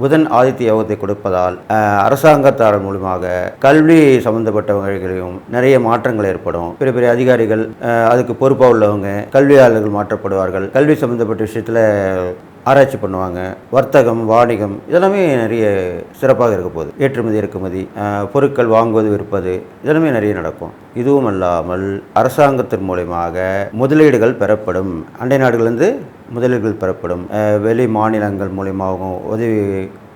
புதன் ஆதித்ய யோகத்தை கொடுப்பதால் அரசாங்கத்தார் மூலமாக கல்வி சம்பந்தப்பட்டவர்களையும் நிறைய மாற்றங்கள் ஏற்படும். பெரிய பெரிய அதிகாரிகள் அதுக்கு பொறுப்பாக உள்ளவங்க கல்வியாளர்கள் மாற்றப்படுவார்கள். கல்வி சம்பந்தப்பட்ட விஷயத்தில் ஆராய்ச்சி பண்ணுவாங்க. வர்த்தகம் வாணிகம் இதெல்லாமே நிறைய சிறப்பாக இருக்க போகுது. ஏற்றுமதி இறக்குமதி பொருட்கள் வாங்குவது விற்பது இதெல்லாமே நிறைய நடக்கும். இதுவும் அல்லாமல் அரசாங்கத்தின் மூலயமாக முதலீடுகள் பெறப்படும். அண்டை நாடுகள்லேருந்து முதலீடுகள் பெறப்படும். வெளி மாநிலங்கள் மூலியமாகவும் உதவி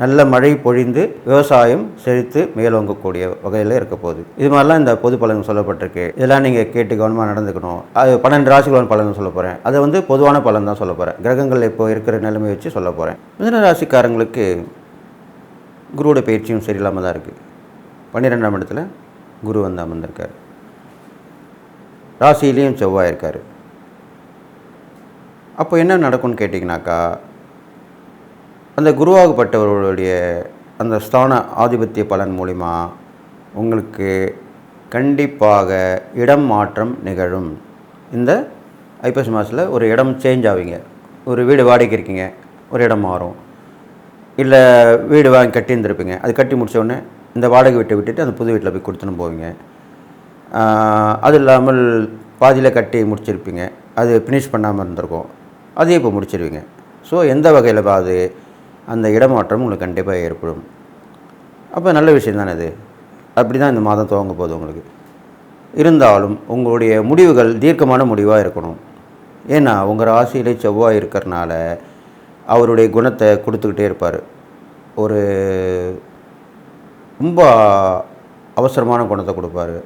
நல்ல மழை பொழிந்து விவசாயம் செழித்து மேலோங்கக்கூடிய வகையில் இருக்க போகுது. இது மாதிரிலாம் இந்த பொது பலன் சொல்லப்பட்டிருக்கு. இதெல்லாம் நீங்கள் கேட்டு கவனமாக நடந்துக்கணும். அது பன்னெண்டு ராசிகளான பலன் சொல்ல போகிறேன் அதை வந்து பொதுவான பலன் தான் சொல்ல போகிறேன் கிரகங்கள் இப்போ இருக்கிற நிலைமை வச்சு சொல்ல போகிறேன் மிதன ராசிக்காரங்களுக்கு குருவோட பயிற்சியும் சரியில்லாமல் தான் இருக்குது பன்னிரெண்டாம் இடத்துல குரு வந்து அமர்ந்திருக்கார். ராசியிலையும் செவ்வாய் இருக்கார். அப்போ என்ன நடக்கும்னு கேட்டிங்கனாக்கா அந்த குருவாகப்பட்டவர்களுடைய அந்த ஸ்தான ஆதிபத்திய பலன் மூலிமா உங்களுக்கு கண்டிப்பாக இடம் மாற்றம் நிகழும். இந்த ஐப்பசி மாதத்தில் ஒரு இடம் சேஞ்ச் ஆவீங்க. ஒரு வீடு வாடகைக்கு இருக்கீங்க. ஒரு இடம் மாறும். இல்லை வீடு வாங்கி கட்டியிருந்துருப்பீங்க. அது கட்டி முடிச்ச இந்த வாடகை வீட்டை விட்டுட்டு அந்த புது வீட்டில் போய் கொடுத்துன்னு போவீங்க. அது இல்லாமல் பாதியில் கட்டி முடிச்சிருப்பீங்க. அது ஃபினிஷ் பண்ணாமல் இருந்திருக்கும். அதையும் இப்போ முடிச்சிருவீங்க. ஸோ எந்த வகையில் அது அந்த இடமாற்றம் உங்களுக்கு கண்டிப்பாக ஏற்படும். அப்போ நல்ல விஷயம் தானே அது அப்படி தான் இந்த மாதம் துவங்க போகுது உங்களுக்கு. இருந்தாலும் உங்களுடைய முடிவுகள் தீர்க்கமான முடிவாக இருக்கணும். ஏன்னா உங்கள் ராசியிலே செவ்வாய் இருக்கிறனால அவருடைய குணத்தை கொடுத்துக்கிட்டே இருப்பார். ஒரு ரொம்ப அவசரமான குணத்தை கொடுப்பாரு.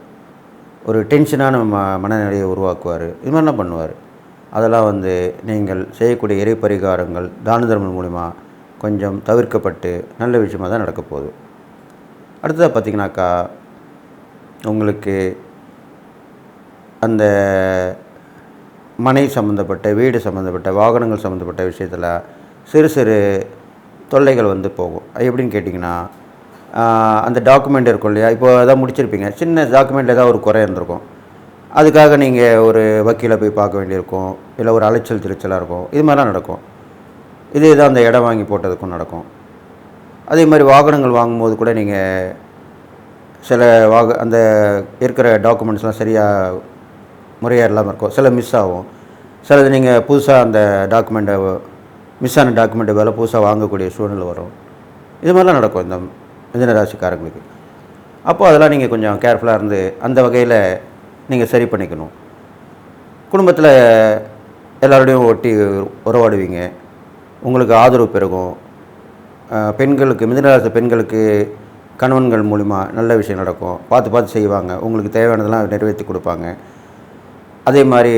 ஒரு டென்ஷனான ம மனநிலையை உருவாக்குவார். இது மாதிரிலாம் பண்ணுவார்? அதெல்லாம் வந்து நீங்கள் செய்யக்கூடிய இறை பரிகாரங்கள் தான தர்மம் மூலிமா கொஞ்சம் தவிர்க்கப்பட்டு நல்ல விஷயமாக தான் நடக்க போகுது. அடுத்ததாக பார்த்தீங்கன்னாக்கா உங்களுக்கு அந்த மனை சம்மந்தப்பட்ட வீடு சம்மந்தப்பட்ட வாகனங்கள் சம்மந்தப்பட்ட விஷயத்தில் சிறு சிறு தொல்லைகள் வந்து போகும். அது எப்படின்னு கேட்டிங்கன்னா அந்த டாக்குமெண்ட் இருக்கும் இல்லையா? இப்போ அதான் முடிச்சிருப்பீங்க. சின்ன டாக்குமெண்ட்டில் ஏதாவது ஒரு குறை இருந்திருக்கும். அதுக்காக நீங்கள் ஒரு வக்கீலை போய் பார்க்க வேண்டியிருக்கும். இல்லை ஒரு அலைச்சல் திருச்சலாக இருக்கும். இது மாதிரிலாம் நடக்கும். இதே தான் அந்த இடம் வாங்கி போட்டதுக்கும் நடக்கும். அதே மாதிரி வாகனங்கள் வாங்கும்போது கூட நீங்கள் சில வாக அந்த இருக்கிற டாக்குமெண்ட்ஸ்லாம் சரியாக முறையாக இல்லாமல் இருக்கும். சில மிஸ் ஆகும். சிலது நீங்கள் புதுசாக அந்த டாக்குமெண்ட்டை மிஸ் ஆன டாக்குமெண்ட்டை வேலை புதுசாக வாங்கக்கூடிய சூழ்நிலை வரும். இது மாதிரிலாம் நடக்கும் இந்த மிதன ராசிக்காரங்களுக்கு அப்போ அதெல்லாம் நீங்கள் கொஞ்சம் கேர்ஃபுல்லாக இருந்து அந்த வகையில் நீங்கள் சரி பண்ணிக்கணும். குடும்பத்தில் எல்லோருடையும் ஒட்டி உறவாடுவீங்க. உங்களுக்கு ஆதரவு பெருகும். பெண்களுக்கு மிதனராசி பெண்களுக்கு கணவன்கள் மூலிமா நல்ல விஷயம் நடக்கும். பார்த்து பார்த்து செய்வாங்க. உங்களுக்கு தேவையானதெல்லாம் நிறைவேற்றி கொடுப்பாங்க. அதே மாதிரி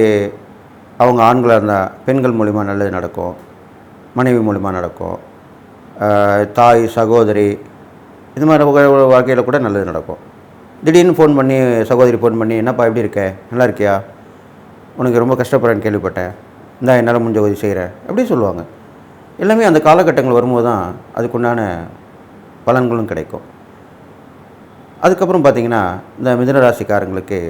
அவங்க ஆண்களாக இருந்தால் பெண்கள் மூலிமா நல்லது நடக்கும். மனைவி மூலிமா நடக்கும். தாய் சகோதரி இது மாதிரி வாழ்க்கையில் கூட நல்லது நடக்கும். திடீர்னு ஃபோன் பண்ணி சகோதரி ஃபோன் பண்ணி என்னப்பா எப்படி இருக்க? நல்லா இருக்கியா? உனக்கு ரொம்ப கஷ்டப்படுறேன்னு கேள்விப்பட்டேன். இந்தா என்னால் முடிஞ்ச உதவி செய்கிறேன் அப்படி சொல்லுவாங்க. எல்லாமே அந்த காலகட்டங்கள் வரும்போது தான் அதுக்குண்டான பலன்களும் கிடைக்கும். அதுக்கப்புறம் பார்த்திங்கன்னா இந்த மிதனராசிக்காரங்களுக்கு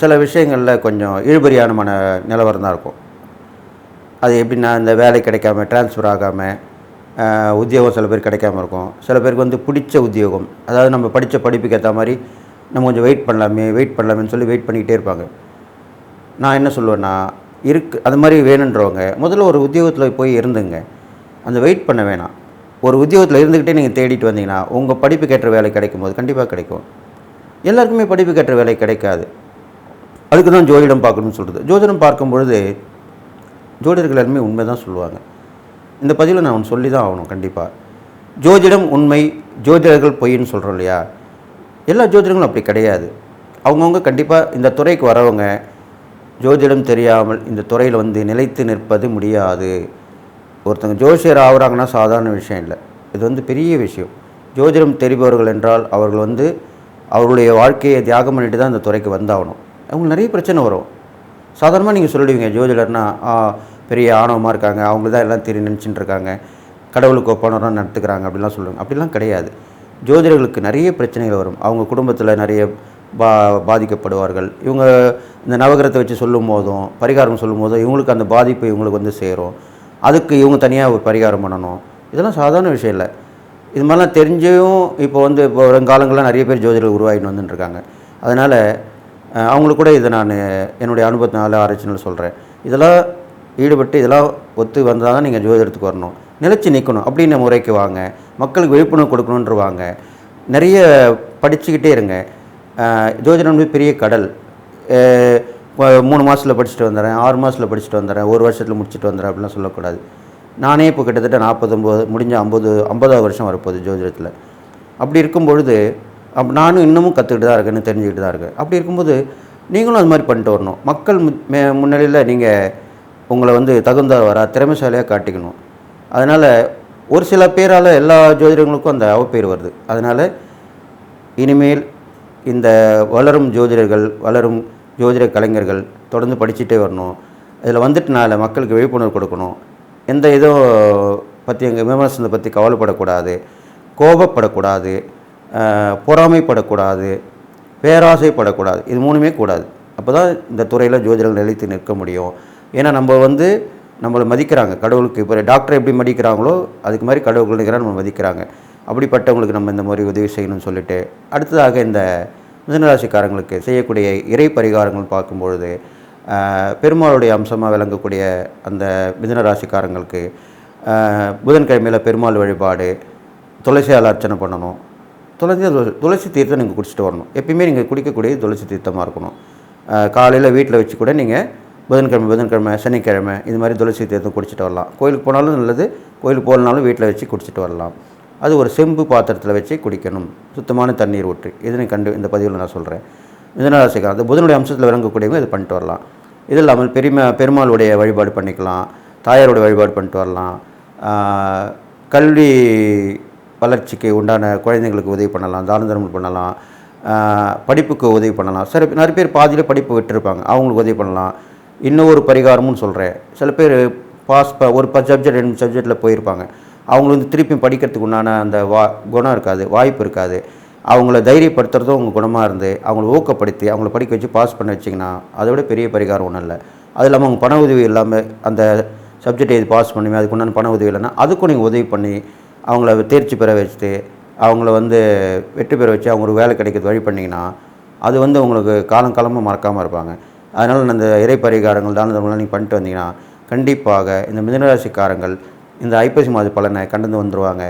சில விஷயங்களில் கொஞ்சம் இழுபறியான நிலவரம் தான் இருக்கும். அது எப்படின்னா இந்த வேலை கிடைக்காம ட்ரான்ஸ்ஃபர் ஆகாமல் உத்தியோகம் சில பேர் கிடைக்காம இருக்கும். சில பேருக்கு வந்து பிடிச்ச உத்தியோகம் அதாவது நம்ம படித்த படிப்புக்கு ஏற்ற மாதிரி நம்ம கொஞ்சம் வெயிட் பண்ணலாமே வெயிட் பண்ணலாமேன்னு சொல்லி வெயிட் பண்ணிக்கிட்டே இருப்பாங்க. நான் என்ன சொல்லுவேன்னா இருக்கு அது மாதிரி வேணுன்றவங்க முதல்ல ஒரு உத்தியோகத்தில் போய் இருந்துங்க. அந்த வெயிட் பண்ண வேணாம். ஒரு உத்தியோகத்தில் இருந்துக்கிட்டே நீங்கள் தேடிட்டு வந்தீங்கன்னா உங்கள் படிப்புக்கேற்ற வேலை கிடைக்கும் போது கண்டிப்பாக கிடைக்கும். எல்லாருக்குமே படிப்புக்கேற்ற வேலை கிடைக்காது. அதுக்கு தான் ஜோதிடம் பார்க்கணும்னு சொல்கிறது ஜோதிடம் பார்க்கும் பொழுது ஜோதிடர்கள் எல்லாருமே உண்மை தான் சொல்லுவாங்க. இந்த பதிவில் நான் ஒன்று சொல்லி தான் ஆகணும் கண்டிப்பாக ஜோதிடம் உண்மை ஜோதிடர்கள் பொய்ன்னு சொல்கிறோம் இல்லையா? எல்லா ஜோதிடங்களும் அப்படி கிடையாது. அவங்கவுங்க கண்டிப்பாக இந்த துறைக்கு வரவங்க ஜோதிடம் தெரியாமல் இந்த துறையில் வந்து நிலைத்து நிற்பது முடியாது. ஒருத்தங்க ஜோசியர் ஆகுறாங்கன்னா சாதாரண விஷயம் இல்லை. இது வந்து பெரிய விஷயம். ஜோதிடம் தெரிபவர்கள் என்றால் அவர்கள் வந்து அவருடைய வாழ்க்கையை தியாகம் பண்ணிட்டு தான் இந்த துறைக்கு வந்தாகணும். அவங்களுக்கு நிறைய பிரச்சனை வரும். சாதாரணமாக நீங்கள் சொல்லிடுவீங்க ஜோதிடர்னா பெரிய ஆணவமாக இருக்காங்க. அவங்க தான் எல்லாம் தெரிய நினச்சிட்டு இருக்காங்க. கடவுளுக்கு ஒப்பானவராக நடத்துக்கிறாங்க அப்படிலாம் சொல்லுவாங்க. அப்படிலாம் கிடையாது. ஜோதிடர்களுக்கு நிறைய பிரச்சனைகள் வரும். அவங்க குடும்பத்தில் நிறைய பா பாதிக்கப்படுவார்கள். இவங்க இந்த நவகிரகத்தை வச்சு சொல்லும் போதும் பரிகாரம் சொல்லும் போதும் இவங்களுக்கு அந்த பாதிப்பு இவங்களுக்கு வந்து சேரும். அதுக்கு இவங்க தனியாக ஒரு பரிகாரம் பண்ணணும். இதெல்லாம் சாதாரண விஷயம் இல்லை. இது மாதிரிலாம் தெரிஞ்சும் இப்போ வந்து இப்போ வருங்காலங்களில் நிறைய பேர் ஜோதிடர்கள் உருவாகிட்டு வந்துட்டுருக்காங்க. அதனால் அவங்களுக்கு கூட இதை நான் என்னுடைய அனுபவத்தினால ஆராய்ச்சினால் சொல்கிறேன் இதெல்லாம் ஈடுபட்டு இதெல்லாம் ஒத்து வந்தால் தான் நீங்கள் ஜோதிடத்துக்கு வரணும். நிலச்சி நிற்கணும் அப்படின்னு முறைக்கு வாங்க. மக்களுக்கு விழிப்புணர்வு கொடுக்கணுன்றவாங்க. நிறைய படிச்சுக்கிட்டே இருங்க. ஜோதிடம் வந்து பெரிய கடல். இப்போ மூணு மாதத்தில் படிச்சுட்டு வந்துடுறேன் ஆறு மாதத்தில் படிச்சுட்டு வந்துடுறேன் ஒரு வருஷத்தில் முடிச்சுட்டு வந்துடுறேன் அப்படிலாம் சொல்லக்கூடாது. நானே இப்போ கிட்டத்தட்ட நாற்பத்தொம்போது முடிஞ்ச ஐம்பது ஐம்பதாவது வருஷம் வரப்போகுது ஜோதிடத்தில். அப்படி இருக்கும் பொழுது அப் நானும் இன்னமும் கற்றுக்கிட்டு தான் இருக்கேன்னு தெரிஞ்சுக்கிட்டு தான் இருக்கேன். அப்படி இருக்கும்போது நீங்களும் அது மாதிரி பண்ணிட்டு வரணும். மக்கள் மு- மே முன்னிலையில் நீங்கள் உங்களை வந்து தகுந்த வர திறமைசாலியாக காட்டிக்கணும். அதனால் ஒரு சில பேரால் எல்லா ஜோதிடங்களுக்கும் அந்த அவப்பேர் வருது. அதனால் இனிமேல் இந்த வளரும் ஜோதிடர்கள் வளரும் ஜோதிட கலைஞர்கள் தொடர்ந்து படிச்சுட்டே வரணும். இதில் வந்துட்டுனால மக்களுக்கு விழிப்புணர்வு கொடுக்கணும். எந்த இதோ பற்றி எங்கள் விமர்சனத்தை பற்றி கவலைப்படக்கூடாது கோபப்படக்கூடாது பொறாமைப்படக்கூடாது பேராசைப்படக்கூடாது இது மூணுமே கூடாது. அப்போ தான் இந்த துறையில் ஜோதிடர்கள் நிலைத்து நிற்க முடியும். ஏன்னா நம்ம வந்து நம்மளை மதிக்கிறாங்க. கடவுளுக்கு இப்போ டாக்டர் எப்படி மதிக்கிறாங்களோ அதுக்கு மாதிரி கடவுள் நிகராக நம்ம மதிக்கிறாங்க. அப்படிப்பட்டவங்களுக்கு நம்ம இந்த மாதிரி உதவி செய்யணும்னு சொல்லிட்டு அடுத்ததாக இந்த மிதனராசிக்காரங்களுக்கு செய்யக்கூடிய இறை பரிகாரங்கள் பார்க்கும்பொழுது பெருமாளுடைய அம்சமாக விளங்கக்கூடிய அந்த மிதனராசிக்காரங்களுக்கு புதன்கிழமையில் பெருமாள் வழிபாடு துளசியால் அர்ச்சனை பண்ணணும். துளசி துளசி தீர்த்தம் நீங்கள் குடிச்சிட்டு வரணும். எப்பயுமே நீங்கள் குடிக்கக்கூடிய துளசி தீர்த்தமாக இருக்கணும். காலையில் வீட்டில் வச்சு கூட நீங்கள் புதன்கிழமை புதன்கிழமை சனிக்கிழமை இது மாதிரி துளசி தீர்த்தம் குடிச்சிட்டு வரலாம். கோயிலுக்கு போனாலும் நல்லது கோயிலுக்கு போகலனாலும் வீட்டில் வச்சு குடிச்சிட்டு வரலாம். அது ஒரு செம்பு பாத்திரத்தில் வச்சு குடிக்கணும். சுத்தமான தண்ணீர் ஊற்றி. இதனை கண்டு இந்த பதிவில் நான் சொல்கிறேன் மிதனராசிக்காரன் அந்த புதனுடைய அம்சத்தில் விளங்கக்கூடியவங்க இது பண்ணிட்டு வரலாம். இது இல்லாமல் பெருமா பெருமாளுடைய வழிபாடு பண்ணிக்கலாம். தாயாருடைய வழிபாடு பண்ணிட்டு வரலாம். கல்வி வளர்ச்சிக்கு உண்டான குழந்தைங்களுக்கு உதவி பண்ணலாம். தான தர்மம் பண்ணலாம் படிப்புக்கு உதவி பண்ணலாம். சில பேர் நிறைய பேர் பாதியில் படிப்பு விட்டுருப்பாங்க. அவங்களுக்கு உதவி பண்ணலாம். இன்னும் ஒரு பரிகாரமும் சொல்கிறேன் சில பேர் பாஸ் ப ஒரு ப சப்ஜெக்ட் ரெண்டு சப்ஜெக்டில் போயிருப்பாங்க. அவங்களுக்கு வந்து திருப்பியும் படிக்கிறதுக்கு உண்டான அந்த வா குணம் இருக்காது வாய்ப்பு இருக்காது. அவங்கள தைரியப்படுத்துறதும் உங்கள் குணமாக இருந்து அவங்கள ஊக்கப்படுத்தி அவங்கள படிக்க வச்சு பாஸ் பண்ண வச்சிங்கன்னா அதை விட பெரிய பரிகாரம் ஒன்றும் இல்லை. அது இல்லாமல் அவங்க பண உதவி இல்லாமல் அந்த சப்ஜெக்ட் இது பாஸ் பண்ணுமே அதுக்கு உண்டான பண உதவி இல்லைன்னா அதுக்கும் நீங்கள் உதவி பண்ணி அவங்கள தேர்ச்சி பெற வச்சுட்டு அவங்கள வந்து வெற்றி பெற வச்சு அவங்க ஒரு வேலை கிடைக்கிறது வழி பண்ணிங்கன்னா அது வந்து உங்களுக்கு காலம் காலமாக மறக்காமல் இருப்பாங்க. அதனால் இந்த இறை பரிகாரங்கள் தான நீங்கள் பண்ணிட்டு வந்தீங்கன்னா கண்டிப்பாக இந்த மிதனராசிக்காரங்கள் இந்த ஐப்பசி மாத பலனை கண்டு வந்துருவாங்க.